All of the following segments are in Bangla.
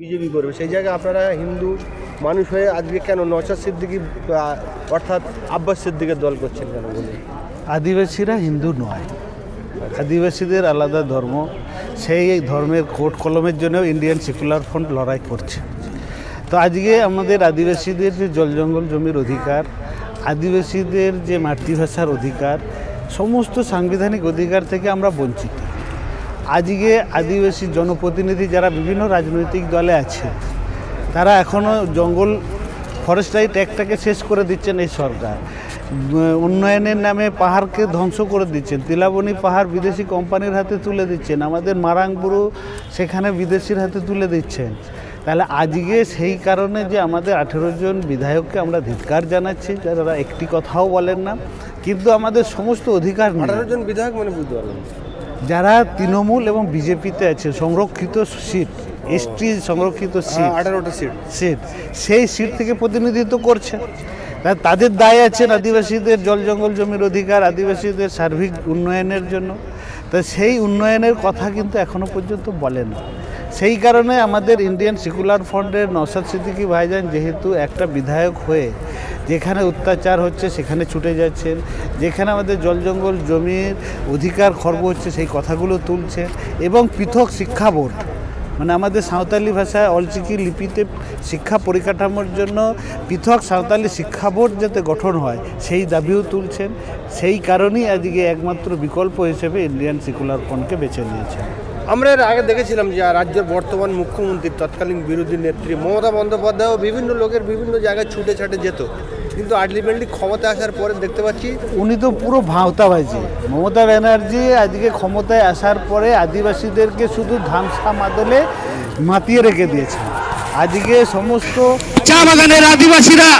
বিজেপি করবে। সেই জায়গায় আপনারা হিন্দু মানুষ হয়ে আজকে কেন নশাদ সিদ্দিকি অর্থাৎ আব্বাস সিদ্দিকের দল করছেন কেন বলে আদিবাসীরা হিন্দু নয়। আদিবাসীদের আলাদা ধর্ম। সেই ধর্মের কোট কলমের জন্য ইন্ডিয়ান সেকুলার ফ্রন্ট লড়াই করছে। তো আজকে আমাদের আদিবাসীদের যে জল জঙ্গল জমির অধিকার, আদিবাসীদের যে মাতৃভাষার অধিকার, সমস্ত সাংবিধানিক অধিকার থেকে আমরা বঞ্চিত। আজকে আদিবাসী জনপ্রতিনিধি যারা বিভিন্ন রাজনৈতিক দলে আছে, তারা এখনও জঙ্গল ফরেস্ট রাইট অ্যাক্টটাকে শেষ করে দিচ্ছেন এই সরকার। উন্নয়নের নামে পাহাড়কে ধ্বংস করে দিচ্ছেন। তিলাবনি পাহাড় বিদেশি কোম্পানির হাতে তুলে দিচ্ছেন। আমাদের মারাংবুরু সেখানে বিদেশির হাতে তুলে দিচ্ছেন। তাহলে আজকে সেই কারণে যে আমাদের আঠেরো জন বিধায়ককে আমরা ধিক্কার জানাচ্ছি যারা একটি কথাও বলেন না। কিন্তু আমাদের সমস্ত অধিকার আঠারো জন বিধায়ক মানে বুঝতে পারলাম। যারা তৃণমূল এবং বিজেপিতে আছে সংরক্ষিত সিট এসটি সংরক্ষিত সিট আঠারোটা সিট। সিট সেই সিট থেকে প্রতিনিধিত্ব করছে। তাদের দায় আছেন আদিবাসীদের জল জঙ্গল জমির অধিকার আদিবাসীদের সার্বিক উন্নয়নের জন্য। তা সেই উন্নয়নের কথা কিন্তু এখনও পর্যন্ত বলে না। সেই কারণে আমাদের ইন্ডিয়ান সেকুলার ফ্রন্টের নসাদ সিদ্দিকী ভাইজান যেহেতু একটা বিধায়ক হয়ে যেখানে অত্যাচার হচ্ছে, সেখানে ছুটে যাচ্ছেন, যেখানে আমাদের জল জঙ্গল জমির অধিকার খর্ব হচ্ছে, সেই কথাগুলো তুলছেন এবং পৃথক শিক্ষা বোর্ড। মানে আমাদের সাঁওতালি ভাষায় অলচিকি লিপিতে শিক্ষা পরিকাঠামোর জন্য পৃথক সাঁওতালি শিক্ষা বোর্ড যাতে গঠন হয়, সেই দাবিও তুলছেন। সেই কারণেই আজকে একমাত্র বিকল্প হিসেবে ইন্ডিয়ান সেকুলার ফ্রন্টকে বেছে নিয়েছেন। আমরা এর আগে দেখেছিলাম যে রাজ্যের বর্তমান মুখ্যমন্ত্রী তৎকালীন বিরোধী নেত্রী মমতা বন্দ্যোপাধ্যায়ও বিভিন্ন লোকের বিভিন্ন জায়গায় ছুটে ছাটে যেত। কিন্তু আলটিমেটলি ক্ষমতা আসার পরে দেখতে পাচ্ছি উনি তো পুরো ভাঁওতাবাজি। মমতা ব্যানার্জি আজকে ক্ষমতায় আসার পরে আদিবাসীদেরকে শুধু ধামসা মাদলে মাতিয়ে রেখে দিয়েছেন। আজকে সমস্ত চা বাগানের আদিবাসীরা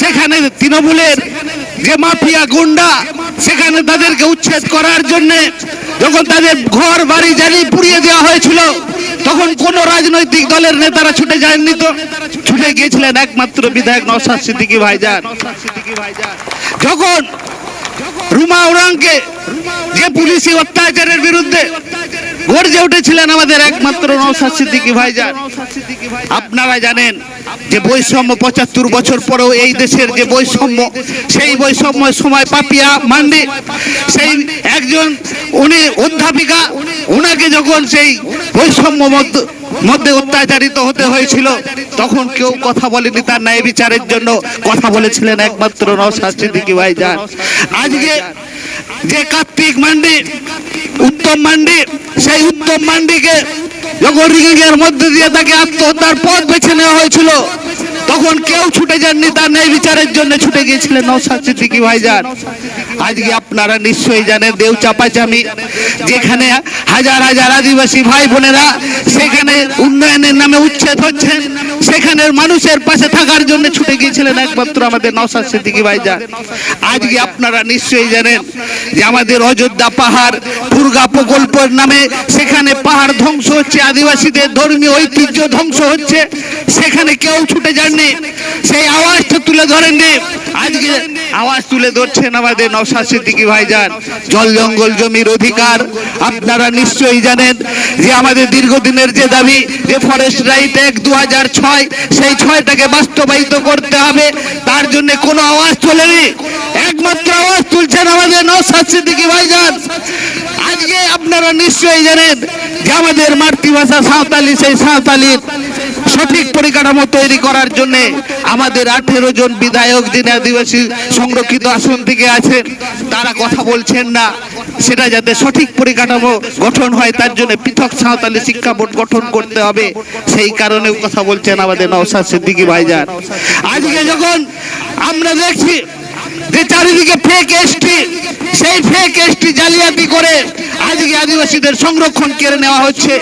সেখানে তৃণমূলের যে মাফিয়া গুন্ডা সেখানে তাদেরকে উচ্ছেদ করার জন্য যখন তাদের ঘর, বাড়ি, জানি পুড়িয়ে দেওয়া হয়েছিল, তখন কোন রাজনৈতিক দলের নেতারা ছুটে যায়নি তো। ছুটে গিয়েছিলেন একমাত্র বিধায়ক নসাদ সিদ্দিকী ভাইজান। যখন রুমা ওরাংকে যে পুলিশি অত্যাচারের বিরুদ্ধে গর্জে উঠেছিলেন আমাদের একমাত্র নওশাদ সিদ্দিকী ভাইজান। আপনারা জানেন যে বৈষম্য পঁচাত্তর বছর পরেও এই দেশের যে বৈষম্য, সেই বৈষম্য সময় পাপিয়া মান্ডি, সেই একজন উনি অধ্যাপিকা ওনাকে যখন সেই বৈষম্য মধ্য- অত্যাচারিত হতে হয়েছিল। তখন কেউ কথা বলেনি তার ন্যায় বিচারের জন্য। কথা বলেছিলেন একমাত্র নওশাদ ভাই যান আজকে যে কার্তিক মান্ডি, উত্তম মান্ডি, সেই উত্তম মান্ডিকে যখন রিগিং এর মধ্যে দিয়ে তাকে আত্মহত্যার পথ বেছে নেওয়া হয়েছিল তখন কেউ ছুটে যাননি, তার ন্যায় বিচারের জন্য ছুটে গিয়েছিলেন ভাইজান। আজকে আপনারা নিশ্চয়ই জানেন, দেউ চাপাচামি, যেখানে হাজার হাজার আদিবাসী ভাই বোনেরা সেখানে উন্নয়নের নামে উচ্ছেদ হচ্ছেন। সেখানের মানুষের পাশে থাকার জন্য ছুটে গিয়েছিলেন একমাত্র আমাদের নৌসাদ সিদ্দিকী ভাইজান। আজকে আপনারা নিশ্চয়ই জানেন যে আমাদের অযোধ্যা পাহাড় দুর্গা প্রকল্পের নামে সেখানে পাহাড় ধ্বংস হচ্ছে, আদিবাসীদের ধর্মীয় ঐতিহ্য ধ্বংস হচ্ছে। সেখানে কেউ ছুটে যাননি। সেই আওয়াজটা তুলে ধরেননি। আজকে আওয়াজ তুলে ধরছেন আমাদের নওশাদ সিদ্দিকী ভাইজান। জল জঙ্গল জমির অধিকার। আপনারা নিশ্চয়ই জানেন যে আমাদের দীর্ঘদিনের যে দাবি যে ফরেস্ট রাইট এক দু ছয় সেই ছয়টাকে বাস্তবায়িত করতে হবে। তার জন্য কোনো আওয়াজ চলেনি একমাত্র আওয়াজ তুলছেন আমাদের নওশাদ সিদ্দিকী ভাইজান। আজকে আপনারা নিশ্চয়ই জানেন যে আমাদের মাতৃভাষা সাঁওতালি, সেই সাঁওতালির সঠিক পরিকাঠামো তৈরি করার জন্য আমাদের আঠেরো জন বিধায়ক যিনি আদিবাসী সংরক্ষিত আসন থেকে আছেন, তারা কথা বলছেন না। সেটা যাতে সঠিক পরিকাঠামো গঠন হয়, তার জন্য পৃথক সাঁওতালি শিক্ষা বোর্ড গঠন করতে হবে। সেই কারণেও কথা বলছেন আমাদের নওশাদ সিদ্দিকী ভাইজান। আজকে যখন আমরা দেখছি যে চারিদিকে ফেক এসটি সেই ফেক এসটি জালিয়াতি করে আজকে আদিবাসীদের সংরক্ষণ কেড়ে নেওয়া হচ্ছে।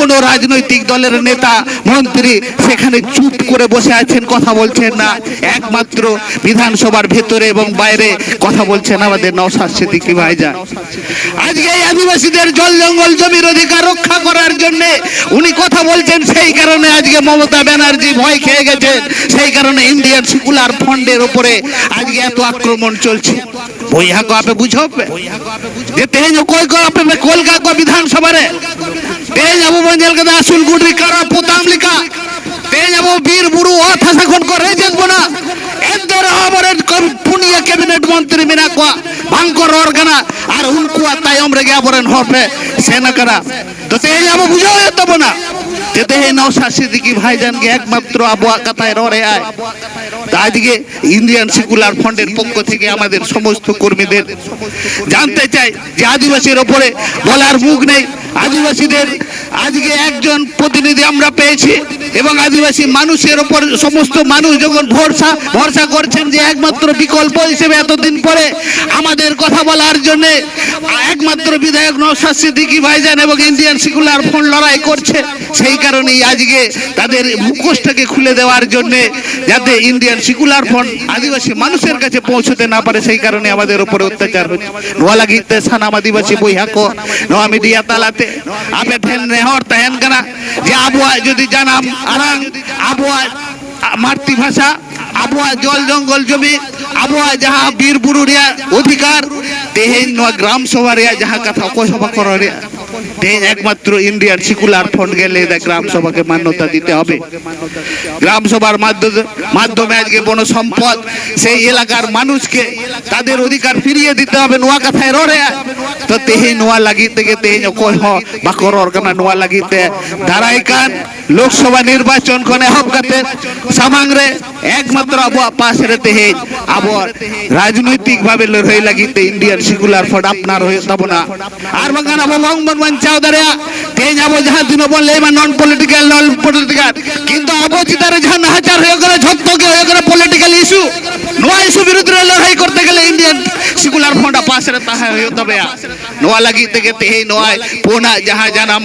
কোন রাজনৈতিক দলের নেতা মন্ত্রী সেখানে চুপ করে বসে আছেন কথা বলছেন না একমাত্র বিধানসভার ভেতরে এবং বাইরে কথা বলছেন আমাদের নওশাদ সিদ্দিকী ভাইজান আজকে এই আদিবাসীদের জল জঙ্গল জমির অধিকার রক্ষা করার জন্য উনি কথা বলছেন সেই কারণে আজকে মমতা ব্যানার্জি ভয় খেয়ে গেছেন সেই কারণে ইন্ডিয়ান সেকুলার ফন্ডের উপরে আজকে এত আক্রমণ চলছে বইহা को आपे बुझो पे जे तेज कोई को आपे में कोलका को विधानसभा পেয়ে যাব বন্ধেলকে দা আসুন গুডরি, কারা পোতাম লিখা। পেয়ে যাব বীর বুড়ু অথা সাখন করে জানব না। এদের আমাদের পুনিয়া ক্যাবিনেট মন্ত্রী মিনা কোয়া, ভাঙ্কর অর্গানা, আর উনকুয়া তাইম রেগে আবরেন হপে সেনা করা। তো তে যাব বুঝাও তব না যেতে হে নৌশা সিদ্দিকি ভাইজানকে একমাত্র আবহাওয়া কথায় রে আয়। তা আজকে ইন্ডিয়ান সেকুলার ফান্ডের পক্ষ থেকে আমাদের সমস্ত কর্মীদের জানতে চাই যে আদিবাসীর ওপরে বলার মুখ নেই। আদিবাসীদের আজকে একজন প্রতিনিধি আমরা পেয়েছি এবং আদিবাসী মানুষের ওপর সমস্ত মানুষ যখন ভরসা ভরসা করছেন যে একমাত্র বিকল্প হিসেবে এতদিন পরে আমাদের কথা বলার জন্য একমাত্র বিধায়ক নৌসাদ সিদ্দিকি ভাইজান এবং ইন্ডিয়ান সেকুলার ফ্রন্ট লড়াই করছে, সেই কারণেই আজকে তাদের মুখোশটাকে খুলে দেওয়ার জন্য যাতে ইন্ডিয়ান সেকুলার ফ্রন্ট আদিবাসী মানুষের কাছে পৌঁছতে না পারে, সেই কারণে আমাদের উপরে অত্যাচার হচ্ছে। নোয়া লাগিতে সানাম আদিবাসী বইহাকো নোয়া মিডিয়া তালাতে। আপে ঠেন নেহর তাহেন কানা যে আবহাওয়া যদি জানাম আরাং আবহাওয়া মাতৃভাষা আবহাওয়া জল জঙ্গল জমি আবহাওয়া যাহা বীর বুরু অধিকার তেহেন নোয়া গ্রাম সভা যাহা কথা অকয় সভা করা একমাত্র ইন্ডিয়ান সিকুলার ফ্রন্ট গেলে গ্রাম সভাকে মান্যতা দিতে হবে। গ্রাম সভার মাধ্যমে আজকে বন সম্পদ সেই এলাকার মানুষকে তাদের অধিকার ফিরিয়ে দিতে হবে। নোয়া কথায় ররে তো তেহে নোয়া লাগিতে গে তেহে অকয় হ, বাকর অর্গানা নোয়া লাগিতে। ধারাইকান লোকসভা নির্বাচন কোনে হব কাতে সামাংরে একমাত্র আবো পাশে তেহে আবো রাজনৈতিক ভাবে লড়াই লাগিতে ইন্ডিয়ান সেকুলার ফ্রন্ট আপনার হয়ে তব না। আর বাগান আবো বঙ্গবন বাঞ্চাও দাঁড়িয়া। তেহে যাব যাহা দিন বললে, এবার নন পলিটিক্যাল নন পলিটিক্যাল কিন্তু আবো চিতারে যাহা নাহাচার হয়ে গেলে ঝত্তকে হয়ে গেলে পলিটিক্যাল ইস্যু নোয়া ইস্যু বিরুদ্ধে ইন্ডিয়ান সেকুলার ফ্রন্ট পাশে তাহা হয়ে তবে নোয়া লাগি থেকে তেহে নোয়ায় পোনা যাহা জানাম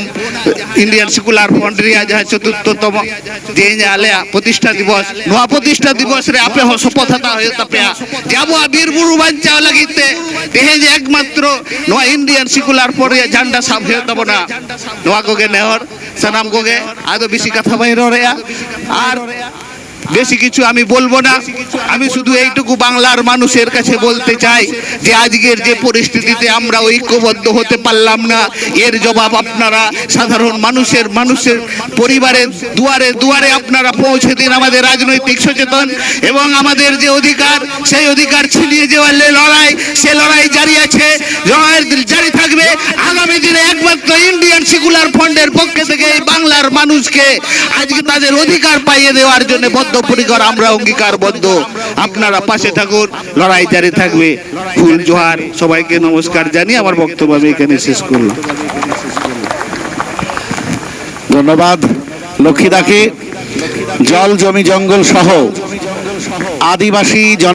ইন্ডিয়ান সেকুলার ফ্রন্ট রিয়া যাহা চতুর্থতম যে আলেয়া প্রতিষ্ঠা দিবস নোয়া প্রতিষ্ঠা দিবস রে আপে হ হাতা হয়ে তাপেয়া যাব বীর বুরু বাঞ্চাও লাগিতে তেহে যে একমাত্র নোয়া ইন্ডিয়ান সেকুলার পরে ঝান্ডা সাব হয়ে তব না নোয়া কোগে নেহর সানাম কোগে আদো বেশি কথা বাইর রেয়া আর বেশি কিছু আমি বলব না। আমি শুধু এইটুকু বাংলার মানুষের কাছে বলতে চাই যে আজকের যে পরিস্থিতিতে আমরা ঐক্যবদ্ধ হতে পারলাম না, এর জবাব আপনারা সাধারণ মানুষের মানুষের পরিবারের দুয়ারে দুয়ারে আপনারা পৌঁছে দিন আমাদের রাজনৈতিক সচেতন এবং আমাদের যে অধিকার, সেই অধিকার ছিনিয়ে যাওয়ার লড়াই, সে লড়াই জারি আছে। থাকবে আগামী দিনে একমাত্র ইন্ডিয়ান সেকুলার ফ্রন্টের পক্ষে থেকে এই বাংলার মানুষকে আজকে তাদের অধিকার পাইয়ে দেওয়ার জন্য বদ্ধপরিকর আমরা অঙ্গীকারবদ্ধ। আপনারা পাশে থাকুন, লড়াই জারি থাকবে। ফুল জোহার সবাইকে নমস্কার জানিয়ে আমার বক্তব্য আমি এখানে শেষ করলাম। ধন্যবাদ, লক্ষ্মীদাকে। জল জমি জঙ্গল সহ আদিবাসী জন